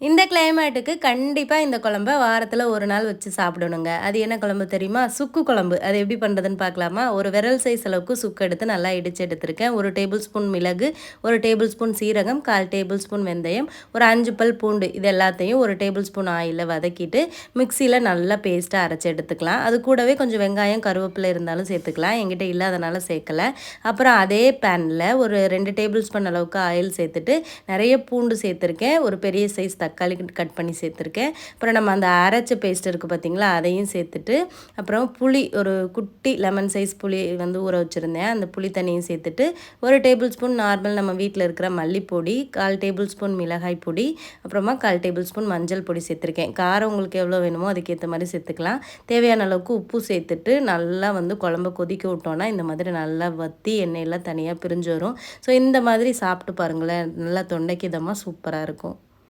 இந்த கிளைமேட்டுக்கு கண்டிப்பாக இந்த குழம்ப வாரத்தில் ஒரு நாள் வச்சு சாப்பிடணுங்க. அது என்ன குழம்பு தெரியுமா? சுக்கு குழம்பு. அது எப்படி பண்ணுறதுன்னு பார்க்கலாமா? ஒரு விரல் சைஸ் அளவுக்கு சுக்கு எடுத்து நல்லா இடித்து எடுத்திருக்கேன். ஒரு டேபிள் ஸ்பூன் மிளகு ஒரு டேபிள் ஸ்பூன் சீரகம் கால் டேபிள் ஸ்பூன் வெந்தயம் ஒரு அஞ்சு பல் பூண்டு இது எல்லாத்தையும் ஒரு டேபிள் ஸ்பூன் ஆயிலில் வதக்கிட்டு மிக்சியில் நல்லா பேஸ்ட்டாக அரைச்சி எடுத்துக்கலாம். அது கூடவே கொஞ்சம் வெங்காயம் கருவேப்பிலை இருந்தாலும் சேர்த்துக்கலாம். எங்கிட்ட இல்லாதனால சேர்க்கலை. அப்புறம் அதே பேனில் ஒரு ரெண்டு டேபிள் ஸ்பூன் அளவுக்கு ஆயில் சேர்த்துட்டு நிறைய பூண்டு சேர்த்துருக்கேன். ஒரு பெரிய சைஸ் தக்காளி கட் பண்ணி சேர்த்துருக்கேன். அப்புறம் நம்ம அந்த அரைச்ச பேஸ்ட் இருக்குது பார்த்திங்களா அதையும் சேர்த்துட்டு அப்புறம் புளி ஒரு குட்டி லெமன் சைஸ் புளி வந்து ஊற வச்சுருந்தேன். அந்த புளி தண்ணியும் சேர்த்துட்டு ஒரு டேபிள் ஸ்பூன் நார்மல் நம்ம வீட்டில் இருக்கிற மல்லிப்பொடி கால் டேபிள் ஸ்பூன் மிளகாய் பொடி அப்புறமா கால் டேபிள் ஸ்பூன் மஞ்சள் பொடி சேர்த்துருக்கேன். காரம் உங்களுக்கு எவ்வளோ வேணுமோ அதுக்கேற்ற மாதிரி சேர்த்துக்கலாம். தேவையான அளவுக்கு உப்பு சேர்த்துட்டு நல்லா வந்து குழம்பு கொதிக்க விட்டோன்னா இந்த மாதிரி நல்லா வத்தி எண்ணெயெல்லாம் தனியாக பிரிஞ்சு வரும். ஸோ இந்த மாதிரி சாப்பிட்டு பாருங்களேன் நல்லா தொண்டைக்கு இதமாக சூப்பராக இருக்கும்.